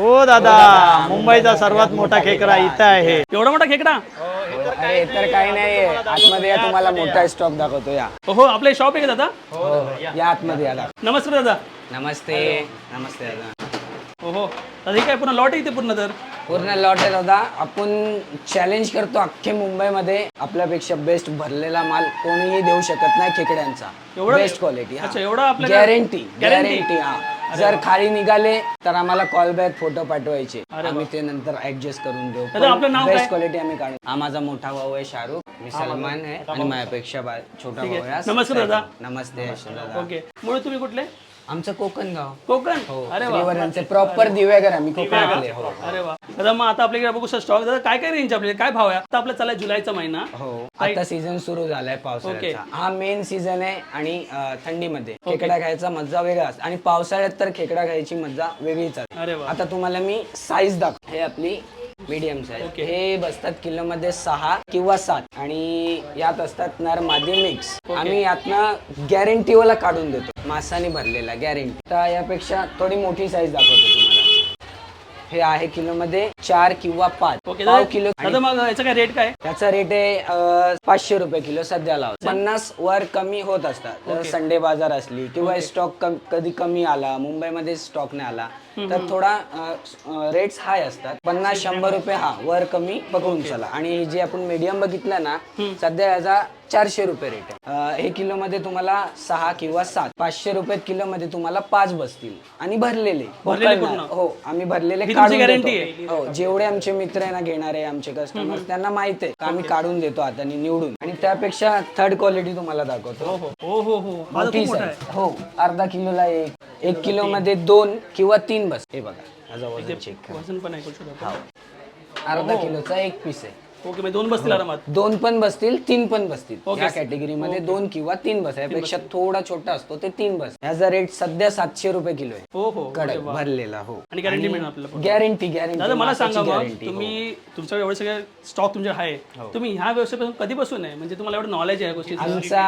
हो दादा. मुंबईचा सर्वात मोठा खेकडा इथं आहे. एवढा मोठा खेकडा? अरे तर काही नाही. आतमध्ये या तुम्हाला मोठा स्टॉक दाखवतो या. हो आपले शॉप आहे का दादा? हो या आतमध्ये या दाखव. नमस्कार दादा. नमस्ते. नमस्ते दादा. हो हो. दादा हे काय पूर्ण लॉट आहे इथे पूर्ण तर? पूर्ण लॉट आहे दादा. आपण चॅलेंज करतो अख्खे मुंबईमध्ये. आपल्यापेक्षा बेस्ट भरलेला माल कोणीही देऊ शकत नाही खेकड्यांचा. एवढं- बेस्ट क्वालिटी अच्छा, एवढं गॅरंटी? गॅरंटी हा. जर खाली निघाले तर आम्हाला कॉल बॅक फोटो पाठवायचे. आम्ही ते नंतर ऍडजस्ट करून देऊ. दादा, आपलं नाव काय? बेस्ट क्वालिटी आम्ही काढू. हा माझा मोठा भाऊ आहे शाहरुख. मी सलमान आहे आणि माझ्यापेक्षा बा- छोटा भाऊ आहे. हा नमस्कार दादा. नमस्ते दादा. ओके. मुळे तुम्ही कुठले? आमचं कोकण? गाव कोकण अरे वा. प्रॉपर दिवेगर आम्ही कोकणातले हो. अरे वा. दादा मग आता आपल्याकडे बघू शकता स्टॉक दादा काय काय रेंज आपले काय भाव आहे? आता आपला चालला जुलैचा महिना. हो आता सीझन सुरू झालाय पावसाळ्याचा. हा मेन सीझन आहे आणि अं, थंडीमध्ये. खेकडा खायचा मजा वेगळा असतो. आणि पावसाळ्यात तर खेकडा खायची मजा वेगळीच असते. अरे वा. आता तुम्हाला मी साईज दाखव हे आपली मीडियम साईज हे बसतात किलो मध्ये सहा किंवा सात. आणि यात असतात नर मादी मिक्स आम्ही यातनं गॅरंटी वाला काढून देतो. मासाने भरलेला गॅरंटी तर यापेक्षा थोडी मोठी साईज दाखवतो तुम्हाला. हे आहे किलोमध्ये चार किंवा पाच. ओके पाव किलो दादा मग याचा काय रेट काय त्याचा रेट आहे अं, पाचशे रुपये किलो सध्या लावतो. पन्नास वर कमी होत असतात. तर संडे बाजार असली किंवा स्टॉक कधी कमी आला मुंबईमध्ये स्टॉक नाही आला तर थोडा रेट्स हाय असतात. पन्नास शंभर रुपये हा वर कमी पकडून चला. आणि जे आपण मीडियम बघितलं ना सध्या याचा चारशे रुपये रेट आहे. अं, हे किलो मध्ये तुम्हाला सहा किंवा सात पाचशे रुपये किलो मध्ये तुम्हाला पाच बसतील. आणि भरलेले. भरलेले उकळणार. पूर्ण? हो आम्ही भरलेले ही तुमची काढून guarantee देतो. हो जेवढे आमचे मित्र आहे ना घेणारे आमचे कस्टमर त्यांना माहीत आहे. आम्ही काढून देतो आता निवडून. आणि त्यापेक्षा थर्ड क्वालिटी तुम्हाला दाखवतो. हो हो. हो हो हो. माझा खूप मोठा. आहे. हो अर्धा किलोला एक. एक किलो मध्ये दोन किंवा तीन बस. हे बघा. माझा वजन चेक करा. वजन पण आहे करू शकतो अर्धा हो. किलोचा एक पीस आहे. ओके म्हणजे दोन बसतील आरामात? दोन पण बसतील तीन पण बसतील. या कॅटेगरी मध्ये दोन किंवा तीन बस यापेक्षा थोडा छोटा असतो ते तीन बस. याचा रेट सध्या सातशे रुपये किलो आहे. हो हो. कडक भरलेला हो. आणि गॅरंटी मिळणार आपल्याला. गॅरंटी गॅरंटी मला सांगा मग गॅरंटी तुम्ही तुमच्याकडे एवढे सगळे स्टॉक तुमचे आहे. तुम्ही ह्या व्यवसायापासून कधीपासून आहे? म्हणजे तुम्हाला एवढं नॉलेज आहे या गोष्टी आमचा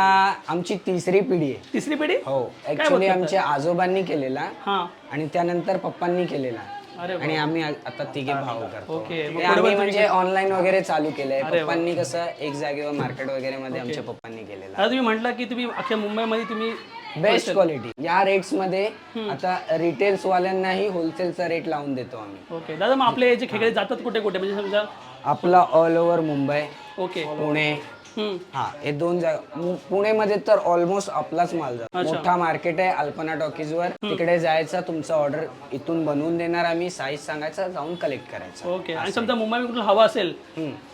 आमची तिसरी पिढी आहे. तिसरी पिढी? हो. ऍक्च्युली आमच्या आजोबांनी केलेला हा. आणि त्यानंतर पप्पांनी केलेला. आणि आम्ही आ- आता तिघे भाऊ करतो. ओके मग ते आम्ही म्हणजे ऑनलाईन वगैरे चालू केलंय. पप्पांनी कसं एक जागेवर मार्केट वगैरे मध्ये आमच्या पप्पांनी केलेला. आता तुम्ही म्हटलं की तुम्ही अख्ख्या मुंबईमध्ये तुम्ही बेस्ट क्वालिटी या रेट्समध्ये आता रिटेल्स वाल्यांनाही होलसेलचा रेट लावून देतो आम्ही. ओके. दादा मग आपले जे खेकडे जातात कुठे कुठे म्हणजे समजा आपला all over Mumbai okay. Pune. हा हे दोन जागा पुणेमध्ये तर ऑलमोस्ट आपलाच माल जातो. मोठा मार्केट आहे अल्पना टॉकीज वर. तिकडे जायचा तुमचा ऑर्डर इथून बनवून देणार आम्ही साईज सांगायचा जाऊन कलेक्ट करायचा. ओके आणि समजा मुंबई हवा असेल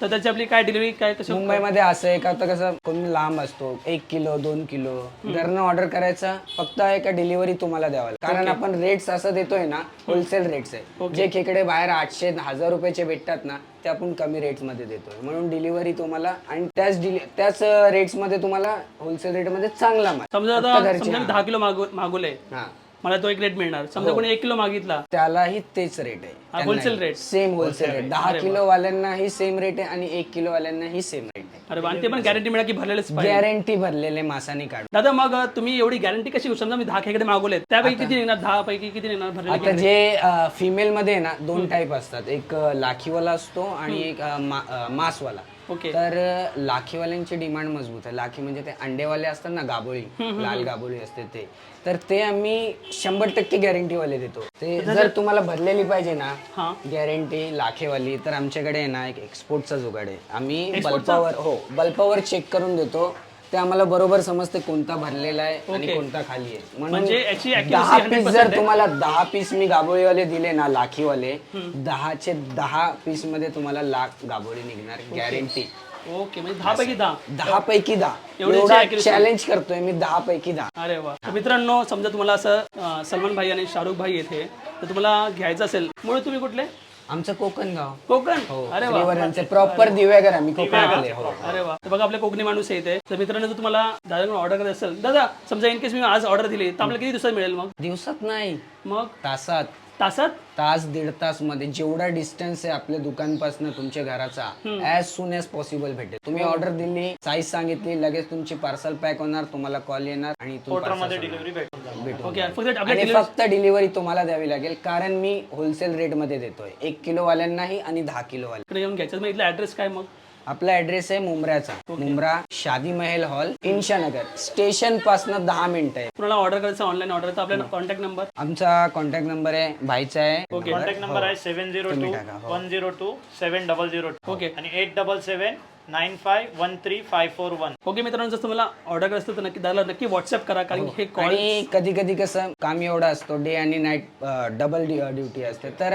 तर त्याची आपली काय डिलिव्हरी काय कसं मुंबईमध्ये असं आहे का आता कसं कोणी लांब असतो एक किलो दोन किलो. घरनं ऑर्डर करायचा फक्त एका डिलिव्हरी तुम्हाला द्यावा. कारण आपण रेट्स असं देतोय ना होलसेल रेट्स आहे. जे खेकडे बाहेर आठशे हजार रुपयाचे भेटतात ना ते आपण कमी रेट्समध्ये देतोय. म्हणून डिलिव्हरी तुम्हाला आणि त्याच डिलि त्याच रेट्समध्ये तुम्हाला होलसेल रेटमध्ये चांगला माल. समजा फक्त आता घरचे समजा मी दहा किलो मागव मागवले हा. मला तो एक रेट मिळणार. समजा कोणी एक किलो मागितला. त्यालाही तेच रेट आहे. Wholesale rate? Same wholesale rate दहा किलो वाल्यांनाही सेम रेट आहे आणि एक किलो वाल्यांनाही सेम रेट आहे. अरे वा, आणि ते पण गॅरंटी मिळा की भरलेलेच पाहिजे. गॅरंटी भरलेले मासाने काढ दादा मग तुम्ही एवढी गॅरंटी कशी घेऊ? समजा मी दहा खेकडे मागवले त्यापैकी किती निघणार? दहा पैकी किती निघणार? भरलेले आता जे फिमेल मध्ये आहे ना दोन टाईप असतात. एक अ, लाखीवाला असतो आणि एक अ, मा- अ, मांसवाला. ओके. तर अ, लाखीवाल्यांची डिमांड मजबूत आहे. लाखी म्हणजे ते अंडेवाले असतात ना गाबोळी. लाल गाबोळी असते ते. तर ते आम्ही शंभर टक्के गॅरंटी वाले देतो. ते जर तुम्हाला भरलेली पाहिजे ना हा. गॅरंटी लाखेवाली. तर आमच्याकडे आहे ना एक एक्सपोर्टचा जुगाड आहे. आम्ही बल्पावर हो बल्पावर चेक करून देतो. ते आम्हाला बरोबर समजते कोणता भरलेला आहे आणि कोणता खाली आहे. म्हणजे याची accuracy दहा 100% पीस जर तुम्हाला दहा पीस मी गाबोळीवाले दिले ना लाखीवाले दहाचे दहा पीसमध्ये तुम्हाला लाख गाबोळी निघणार गॅरंटी ओके म्हणजे दहा पैकी दहा. दहा पैकी दहा. एवढा accuracy? चॅलेंज करतोय मी दहा पैकी दहा. अरे वा. तर मित्रांनो समजा तुम्हाला असं अं, सलमान भाई आणि शाहरुख भाई येथे तर तुम्हाला घ्यायचं असेल मुळे तुम्ही कुठले? आमचं कोकण गाव. कोकण? अरे वा. प्रॉपर दिव्यागर आम्ही कोकणातले. हो अरे वा. तर बघा आपले कोकणी माणूस आहे इथे. तर मित्रांनो जर तुम्हाला दादाकडून ऑर्डर करत असेल दादा समजा इन केस मी आज ऑर्डर दिली तर आपल्याला किती दिवसात मिळेल मग? दिवसात नाही. मग? तासात. तासात? तास दीड तासमध्ये जेवढा डिस्टन्स आहे आपल्या दुकानपासून तुमच्या घराचा ॲज सुन एज पॉसिबल भेटेल. तुम्ही ऑर्डर दिली साईज सांगितली लगेच तुमची पार्सल पॅक होणार तुम्हाला कॉल येणार आणि इथून parcel होणार. डिलिव्हरी भेटून जाईल. भेटून ओके जाईल. फक्त आपल्या आणि delivery- फक्त डिलिव्हरी तुम्हाला द्यावी लागेल कारण मी होलसेल रेटमध्ये देतोय. एक किलो वाल्यांनाही आणि दहा किलो वाल्या इकडे येऊन घ्यायचं मग इथला ऍड्रेस काय मग? आपला ऍड्रेस आहे मुंब्र्याचा. मुंब्रा शादी महल हॉल इंशानगर स्टेशनपासून दहा मिनिटं आहे. कुणाला ऑर्डर करायचं ऑनलाईन ऑर्डर तर आपला कॉन्टॅक्ट नंबर आमचा कॉन्टॅक्ट नंबर आहे भाईचा आहे. ओके कॉन्टॅक्ट नंबर आहे सेव्हन झिरो टू हो. One zero two seven double zero two okay आणि eight double seven nine five one three five four one okay मित्रांनो जर तुम्हाला ऑर्डर करायचं तर नक्की दादा नक्की व्हॉट्सअप करा कारण की हे कॉल आणि कधी कधी कसं काम एवढं असतो डे आणि नाईट डबल ड्युटी असते. तर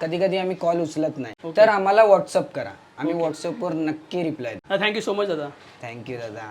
कधी कधी आम्ही कॉल उचलत नाही. तर आम्हाला व्हॉट्सअप करा. आम्ही व्हॉट्सअपवर नक्की reply thank you so much दादा. थँक्यू दादा.